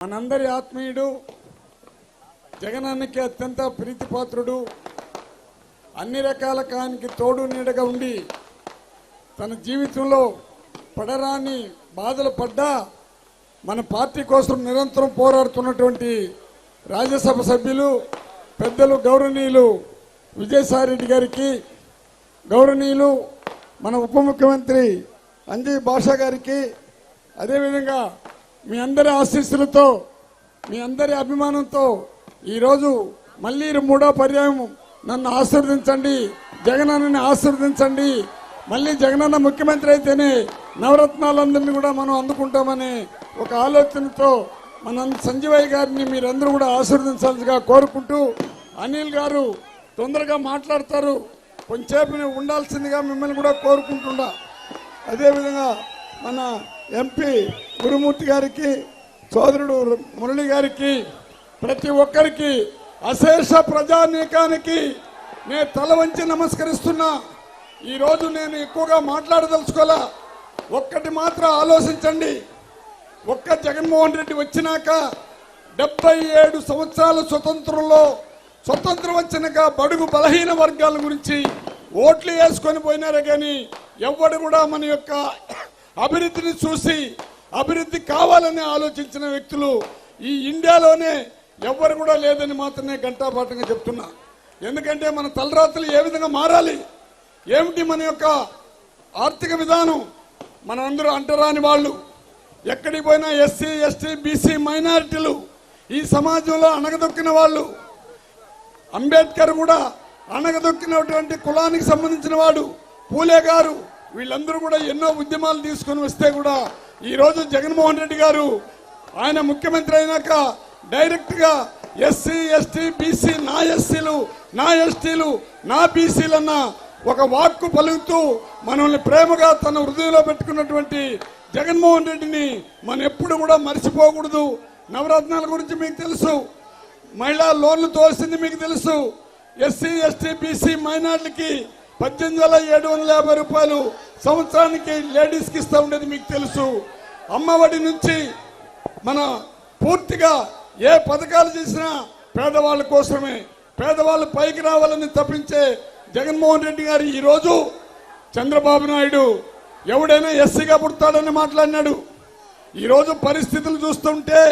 మనందరి ఆత్మీయుడు జగనానికి అత్యంత ప్రీతిపాత్రుడు అన్ని రకాల కానికి తోడు నీడగా ఉండి తన జీవితంలో పడరాని బాధలు పడ్డా మన పార్టీ కోసం నిరంతరం పోరాడుతున్నటువంటి రాజ్యసభ సభ్యులు పెద్దలు గౌరవనీయులు విజయసాయిరెడ్డి గారికి గౌరవనీయులు మన ఉప ముఖ్యమంత్రి అంజీ భాషా గారికి అదేవిధంగా మీ అందరి ఆశీస్సులతో మీ అందరి అభిమానంతో ఈరోజు మళ్ళీ మూడో పర్యాయం నన్ను ఆశీర్వదించండి జగనన్నని ఆశీర్వదించండి. మళ్ళీ జగనన్న ముఖ్యమంత్రి అయితేనే నవరత్నాలందరినీ కూడా మనం అందుకుంటామనే ఒక ఆలోచనతో మన సంజీవయ్య గారిని మీరందరూ కూడా ఆశీర్వదించాల్సిగా కోరుకుంటూ అనిల్ గారు తొందరగా మాట్లాడతారు. కొంచెంసేపు ఉండాల్సిందిగా మిమ్మల్ని కూడా కోరుకుంటున్నా. అదేవిధంగా మన ఎంపీ గురుమూర్తి గారికి సోదరుడు మురళి గారికి ప్రతి ఒక్కరికి అశేష ప్రజానీకానికి నేను తల వంచి నమస్కరిస్తున్నా. ఈరోజు నేను ఎక్కువగా మాట్లాడదలుచుకోలే ఒక్కటి మాత్రం ఆలోచించండి. ఒక్క జగన్మోహన్ రెడ్డి వచ్చినాక డెబ్బై ఏడు సంవత్సరాల స్వతంత్రంలో స్వతంత్రం వచ్చినాక బడుగు బలహీన వర్గాల గురించి ఓట్లు వేసుకొని పోయినారే కానీ ఎవడు కూడా మన యొక్క అభివృద్ధిని చూసి అభివృద్ధి కావాలని ఆలోచించిన వ్యక్తులు ఈ ఇండియాలోనే ఎవ్వరు కూడా లేదని మాత్రమే గంటాపాఠంగా చెప్తున్నా. ఎందుకంటే మన తలరాత్రులు ఏ విధంగా మారాలి? ఏమిటి మన యొక్క ఆర్థిక విధానం? మనందరూ అంటరాని వాళ్ళు. ఎక్కడికి పోయినా ఎస్సీ ఎస్టీ బీసీ మైనారిటీలు ఈ సమాజంలో అణగదొక్కిన వాళ్ళు. అంబేద్కర్ కూడా అణగదొక్కినటువంటి కులానికి సంబంధించిన వాడు. పూలే గారు వీళ్ళందరూ కూడా ఎన్నో ఉద్యమాలు తీసుకొని వస్తే కూడా ఈరోజు జగన్మోహన్ రెడ్డి గారు ఆయన ముఖ్యమంత్రి అయినాక డైరెక్ట్గా ఎస్సీ ఎస్టీ బీసీ నా ఎస్సీలు నా ఎస్టీలు నా బీసీలన్న ఒక వాక్కు పలుకుతూ మనల్ని ప్రేమగా తన హృదయంలో పెట్టుకున్నటువంటి జగన్మోహన్ రెడ్డిని మనం ఎప్పుడు కూడా మర్చిపోకూడదు. నవరత్నాల గురించి మీకు తెలుసు. మహిళా లోన్లు తోసింది మీకు తెలుసు. ఎస్సీ ఎస్టీ బీసీ మైనార్టీలకి పద్దెనిమిది వేల ఏడు వందల యాభై రూపాయలు సంవత్సరానికి లేడీస్కి ఇస్తా ఉండేది మీకు తెలుసు. అమ్మఒడి నుంచి మన పూర్తిగా ఏ పథకాలు చేసినా పేదవాళ్ళ కోసమే. పేదవాళ్ళు పైకి రావాలని తప్పించే జగన్మోహన్ రెడ్డి గారు ఈరోజు చంద్రబాబు నాయుడు ఎవడైనా ఎస్సీగా పుడతాడని మాట్లాడినాడు. ఈరోజు పరిస్థితులు చూస్తుంటే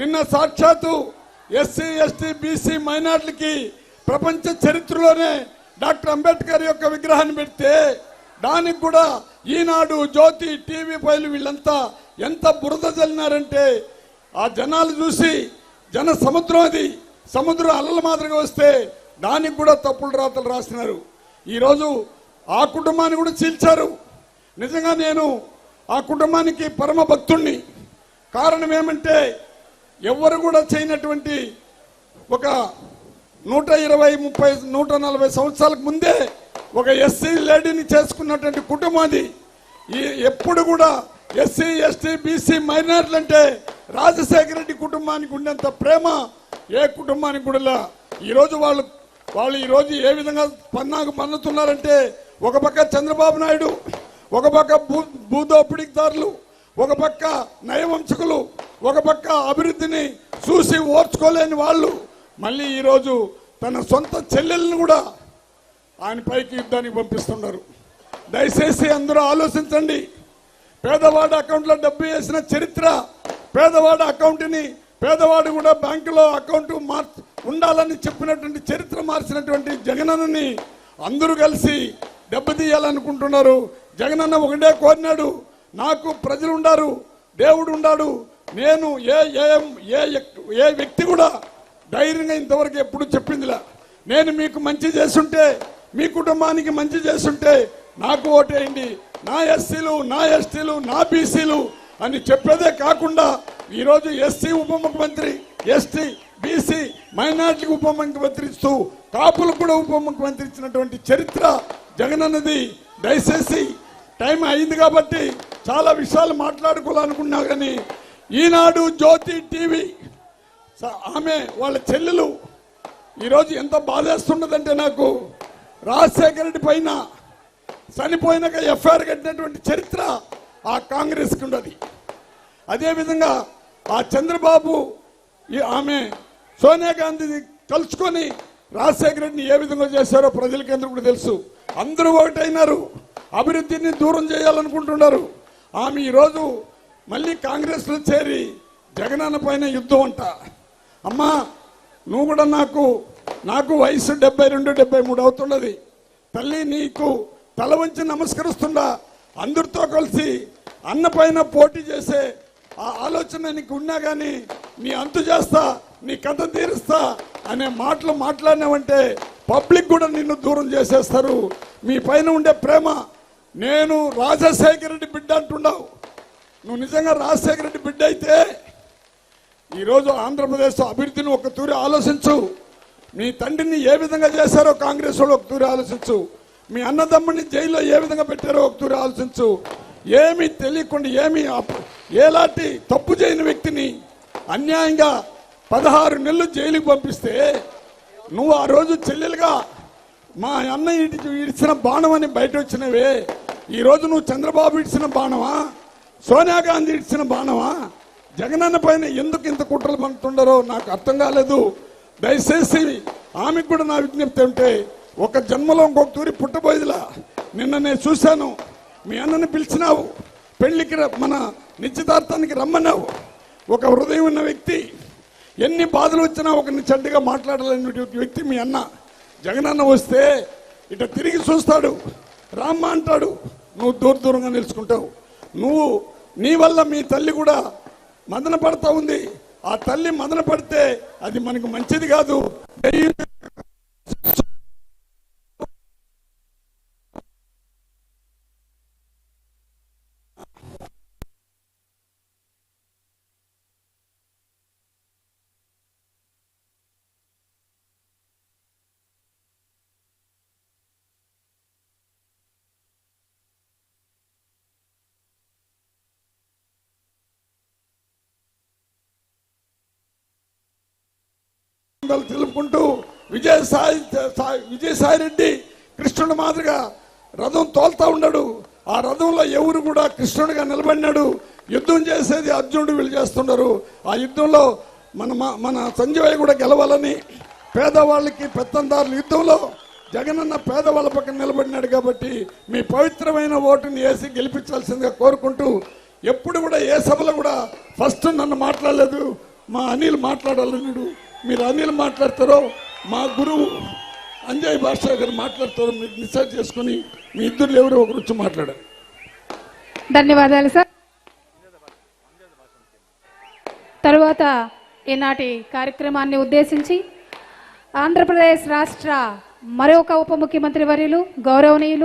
నిన్న సాక్షాత్తు ఎస్సీ ఎస్టీ బీసీ మైనార్టీలకి ప్రపంచ చరిత్రలోనే డాక్టర్ అంబేద్కర్ యొక్క విగ్రహాన్ని పెడితే దానికి కూడా ఈనాడు జ్యోతి టీవీ ఫైలు వీళ్ళంతా ఎంత బురద చల్లినారంటే ఆ జనాలు చూసి జన సముద్రం అది. సముద్రం అల్లల మాదిరిగా వస్తే దానికి కూడా తప్పులు రాతలు రాసినారు ఈరోజు ఆ కుటుంబాన్ని కూడా చీల్చారు. నిజంగా నేను ఆ కుటుంబానికి పరమ భక్తుణ్ణి. కారణం ఏమంటే ఎవరు కూడా చేయనటువంటి ఒక నూట ఇరవై ముప్పై నూట నలభై సంవత్సరాలకు ముందే ఒక ఎస్సీ లేడీని చేసుకున్నటువంటి కుటుంబం అది. ఈ ఎప్పుడు కూడా ఎస్సీ ఎస్టీ బీసీ మైనార్టీలు అంటే రాజశేఖర రెడ్డి కుటుంబానికి ఉండేంత ప్రేమ ఏ కుటుంబానికి కూడా ఈరోజు వాళ్ళు వాళ్ళు ఈరోజు ఏ విధంగా పన్నాకు మన్నుతున్నారంటే ఒక పక్క చంద్రబాబు నాయుడు ఒక పక్క భూ భూదోపిడిదారులు ఒక పక్క నయవంశకులు ఒక పక్క అభివృద్ధిని చూసి ఓర్చుకోలేని వాళ్ళు మళ్ళీ ఈరోజు తన సొంత చెల్లెల్ని కూడా ఆయన పైకి యుద్ధానికి పంపిస్తున్నారు. దయచేసి అందరూ ఆలోచించండి. పేదవాడి అకౌంట్లో డబ్బు వేసిన చరిత్ర పేదవాడి అకౌంట్ని పేదవాడు కూడా బ్యాంకులో అకౌంట్ మార్ ఉండాలని చెప్పినటువంటి చరిత్ర మార్చినటువంటి జగనన్నని అందరూ కలిసి దెబ్బతీయాలనుకుంటున్నారు జగనన్న ఒకటే కోరినాడు నాకు ప్రజలు ఉండారు దేవుడు ఉండాడు నేను ఏ ఏ ఏ ఏ వ్యక్తి కూడా ధైర్యంగా ఇంతవరకు ఎప్పుడు చెప్పిందిలా. నేను మీకు మంచి చేస్తుంటే మీ కుటుంబానికి మంచి చేస్తుంటే నాకు ఓటేయండి. నా ఎస్సీలు నా ఎస్టీలు నా బీసీలు అని చెప్పేదే కాకుండా ఈరోజు ఎస్సీ ఉప ముఖ్యమంత్రి ఎస్టీ బీసీ మైనార్టీకి ఉప ముఖ్యమంత్రి ఇస్తూ కాపులకు కూడా ఉప ముఖ్యమంత్రి ఇచ్చినటువంటి చరిత్ర జగనన్నది దయచేసి టైం అయింది కాబట్టి చాలా విషయాలు మాట్లాడుకోవాలనుకున్నా కానీ ఈనాడు జ్యోతి టీవీ ఆమె వాళ్ళ చెల్లెలు. ఈరోజు ఎంత బాధేస్తున్నదంటే నాకు రాజశేఖర రెడ్డి పైన చనిపోయినాక ఎఫ్ఐఆర్ కట్టినటువంటి చరిత్ర ఆ కాంగ్రెస్కి ఉన్నది. అదేవిధంగా ఆ చంద్రబాబు ఈ ఆమె సోనియా గాంధీ కలుసుకొని రాజశేఖర రెడ్డిని ఏ విధంగా చేశారో ప్రజలకి ఎందుకు కూడా తెలుసు. అందరూ ఒకటైనారు. అభివృద్ధిని దూరం చేయాలనుకుంటున్నారు. ఆమె ఈరోజు మళ్ళీ కాంగ్రెస్లో చేరి జగనన్న పైన యుద్ధం అంట. అమ్మా నువ్వు కూడా నాకు నాకు వయసు డెబ్బై రెండు డెబ్బై మూడు అవుతున్నది. తల్లి నీకు తల వంచి నమస్కరిస్తుండా అందరితో కలిసి అన్న పైన పోటీ చేసే ఆ ఆలోచన నీకు ఉన్నా కానీ నీ అంతు చేస్తా నీ కథ తీరుస్తా అనే మాటలు మాట్లాడినావంటే పబ్లిక్ కూడా నిన్ను దూరం చేసేస్తారు. మీ పైన ఉండే ప్రేమ నేను రాజశేఖర రెడ్డి బిడ్డ అంటున్నావు. నువ్వు నిజంగా రాజశేఖర రెడ్డి బిడ్డ అయితే ఈరోజు ఆంధ్రప్రదేశ్ అభివృద్ధిని ఒక తూరి ఆలోచించు. మీ తండ్రిని ఏ విధంగా చేశారో కాంగ్రెస్ వాళ్ళు ఒక తూరి ఆలోచించు. మీ అన్నదమ్ముడిని జైల్లో ఏ విధంగా పెట్టారో ఒక తూరి ఆలోచించు. ఏమీ తెలియకుండా ఏమీ ఏలాంటి ఎలాంటి తప్పు చేయని వ్యక్తిని అన్యాయంగా పదహారు నెలలు జైలుకి పంపిస్తే నువ్వు ఆ రోజు చెల్లెలుగా మా అన్న ఇంటికి ఇడిచిన బాణం అని బయట వచ్చినవే. ఈ రోజు నువ్వు చంద్రబాబు ఇడిచిన బాణమా? సోనియా గాంధీ ఇడిచిన బాణమా? జగనన్న పైన ఎందుకు ఇంత కుట్రలు పంపుతుండరో నాకు అర్థం కాలేదు. దయచేసి ఆమెకు కూడా నా విజ్ఞప్తి ఉంటే ఒక జన్మలో ఇంకొక తూరి పుట్టబోయేదిలా. నిన్న నేను చూశాను. మీ అన్నని పిలిచినావు. పెళ్ళికి ర- మన నిశ్చితార్థానికి రమ్మన్నావు. ఒక హృదయం ఉన్న వ్యక్తి ఎన్ని బాధలు వచ్చినా ఒకరిని చెడ్డగా మాట్లాడలేని వ్యక్తి మీ అన్న. జగనన్న వస్తే ఇట తిరిగి చూస్తాడు. రామ్మ అంటాడు నువ్వు దూర దూరంగా నిలుచుకుంటావు. నువ్వు నీ వల్ల మీ తల్లి కూడా మదన పడతా ఉంది. ఆ తల్లి మదన పడితే అది మనకు మంచిది కాదు. తెలుపుకుంటూ విజయసాయి సాయి- విజయసాయి రెడ్డి కృష్ణుడు మాదిరిగా రథం తోల్తా ఉన్నాడు. ఆ రథంలో ఎవరు కూడా కృష్ణుడిగా నిలబడినాడు. యుద్ధం చేసేది అర్జునుడు వీళ్ళు చేస్తున్నారు ఆ యుద్ధంలో మన మన సంజయ్ కూడా గెలవాలని పేదవాళ్ళకి పెత్తందారుల యుద్ధంలో జగనన్న పేదవాళ్ళ పక్కన నిలబడినాడు కాబట్టి మీ పవిత్రమైన ఓటుని వేసి గెలిపించాల్సిందిగా కోరుకుంటూ ఎప్పుడు కూడా ఏ సభలో కూడా ఫస్ట్ నన్ను మాట్లాడలేదు. మా అనిల్ మాట్లాడాలన్నాడు మీరు అనిల్ మాట్లాడతారో మా గురువు అంజయ్ భాషా గారు మాట్లాడతారో మీరు డిసైడ్ చేసుకుని మీ ఇద్దరు ఎవరో ఒకరు వచ్చి మాట్లాడారు ధన్యవాదాలు సార్. తరువాత ఈనాటి కార్యక్రమాన్ని ఉద్దేశించి ఆంధ్రప్రదేశ్ రాష్ట్ర మరొక ఉప ముఖ్యమంత్రి వర్యులు గౌరవనీయులు